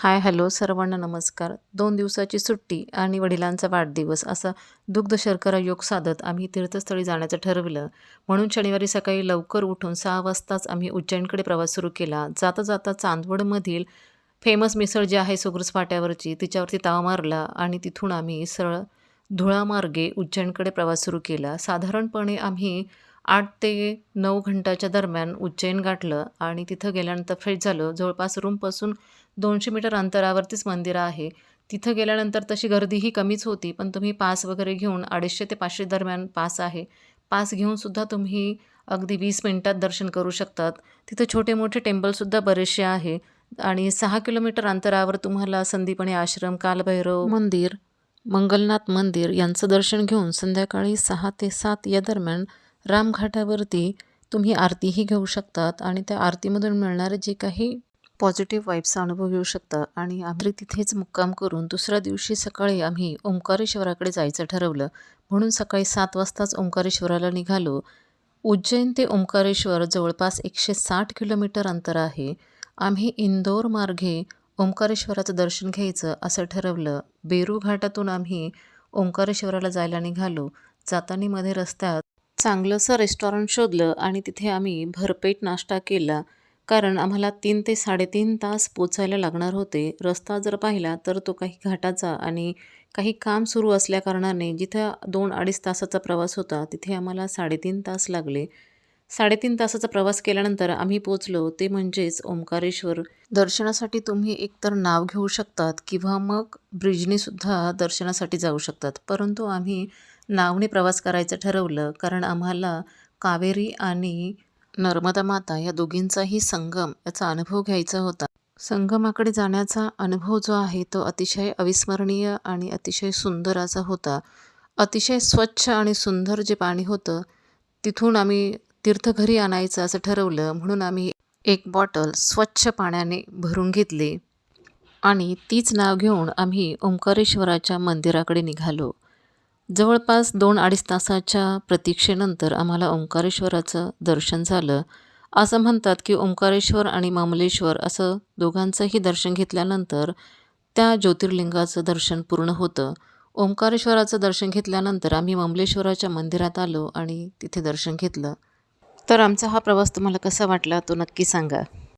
Hi hello सर्वांना नमस्कार. दोन दिवसाची सुट्टी आणि वडिलांचा वाढदिवस असा दुग्ध शर्करा योग साधत आम्ही तीर्थस्थळी जाण्याचं ठरवलं. म्हणून शनिवारी सकाळी लवकर उठून सहा वाजताच आम्ही उज्जैनकडे प्रवास सुरू केला. जाता जाता चांदवडमधील फेमस मिसळ जी आहे सुग्रस फाट्यावरची तिच्यावरती ताव मारला आणि तिथून आम्ही सरळ धुळामार्गे उज्जैनकडे प्रवास सुरू केला. साधारणपणे आम्ही आठ ते नऊ घंटाच्या दरम्यान उज्जैन गाठलं आणि तिथं गेल्यानंतर फ्रेश झालं. जवळपास रूमपासून दोनशे मीटर अंतरावरतीच मंदिर आहे. तिथं गेल्यानंतर तशी गर्दीही कमीच होती पण तुम्ही पास वगैरे घेऊन अडीचशे ते पाचशे दरम्यान पास आहे. पास घेऊनसुद्धा तुम्ही अगदी वीस मिनटात दर्शन करू शकतात. तिथं छोटे मोठे टेम्पलसुद्धा बरेचसे आहे आणि सहा किलोमीटर अंतरावर तुम्हाला संदीपणी आश्रम कालभैरव मंदिर मंगलनाथ मंदिर यांचं दर्शन घेऊन संध्याकाळी सहा ते सात या दरम्यान रामघाटावरती तुम्ही आरतीही घेऊ शकतात आणि त्या आरतीमधून मिळणारे जे काही पॉझिटिव्ह वाईब्सचा अनुभव घेऊ शकता आणि आम्ही तिथेच मुक्काम करून दुसऱ्या दिवशी सकाळी आम्ही ओंकारेश्वराकडे जायचं ठरवलं. म्हणून सकाळी सात वाजताच ओंकारेश्वराला निघालो. उज्जैन ते ओंकारेश्वर जवळपास एकशे साठ किलोमीटर अंतर आहे. आम्ही इंदोर मार्गे ओंकारेश्वराचं दर्शन घ्यायचं असं ठरवलं. बेरू घाटातून आम्ही ओंकारेश्वराला जायला निघालो. जाताना मध्ये रस्त्यात चांगलंसं रेस्टॉरंट शोधलं आणि तिथे आम्ही भरपेट नाश्ता केला. कारण आम्हाला तीन ते साडेतीन तास पोचायला लागणार होते. रस्ता जर पाहिला तर तो काही घाटाचा आणि काही काम सुरू असल्याकारणाने जिथं दोन अडीच तासाचा प्रवास होता तिथे आम्हाला साडेतीन तास लागले. साडेतीन तासाचा प्रवास केल्यानंतर आम्ही पोचलो. ते म्हणजेच ओंकारेश्वर. दर्शनासाठी तुम्ही एकतर नाव घेऊ शकतात किंवा मग ब्रिजनीसुद्धा दर्शनासाठी जाऊ शकतात. परंतु आम्ही नावने प्रवास करायचं ठरवलं कारण आम्हाला कावेरी आणि नर्मदा माता या दोघींचाही संगम याचा अनुभव घ्यायचा होता. संगमाकडे जाण्याचा अनुभव जो आहे तो अतिशय अविस्मरणीय आणि अतिशय सुंदर असा होता. अतिशय स्वच्छ आणि सुंदर जे पाणी होतं तिथून आम्ही तीर्थघरी आणायचं असं ठरवलं म्हणून आम्ही एक बॉटल स्वच्छ पाण्याने भरून घेतली. आणि तीच नाव घेऊन आम्ही ओंकारेश्वराच्या मंदिराकडे निघालो. जवळपास दोन अडीच तासाच्या प्रतीक्षेनंतर आम्हाला ओंकारेश्वराचं दर्शन झालं. असं म्हणतात की ओंकारेश्वर आणि मामलेश्वर असं दोघांचंही दर्शन घेतल्यानंतर त्या ज्योतिर्लिंगाचं दर्शन पूर्ण होतं. ओंकारेश्वराचं दर्शन घेतल्यानंतर आम्ही ममलेश्वराच्या मंदिरात आलो आणि तिथे दर्शन घेतलं. तर आमचा हा प्रवास तुम्हाला कसा वाटला तो नक्की सांगा.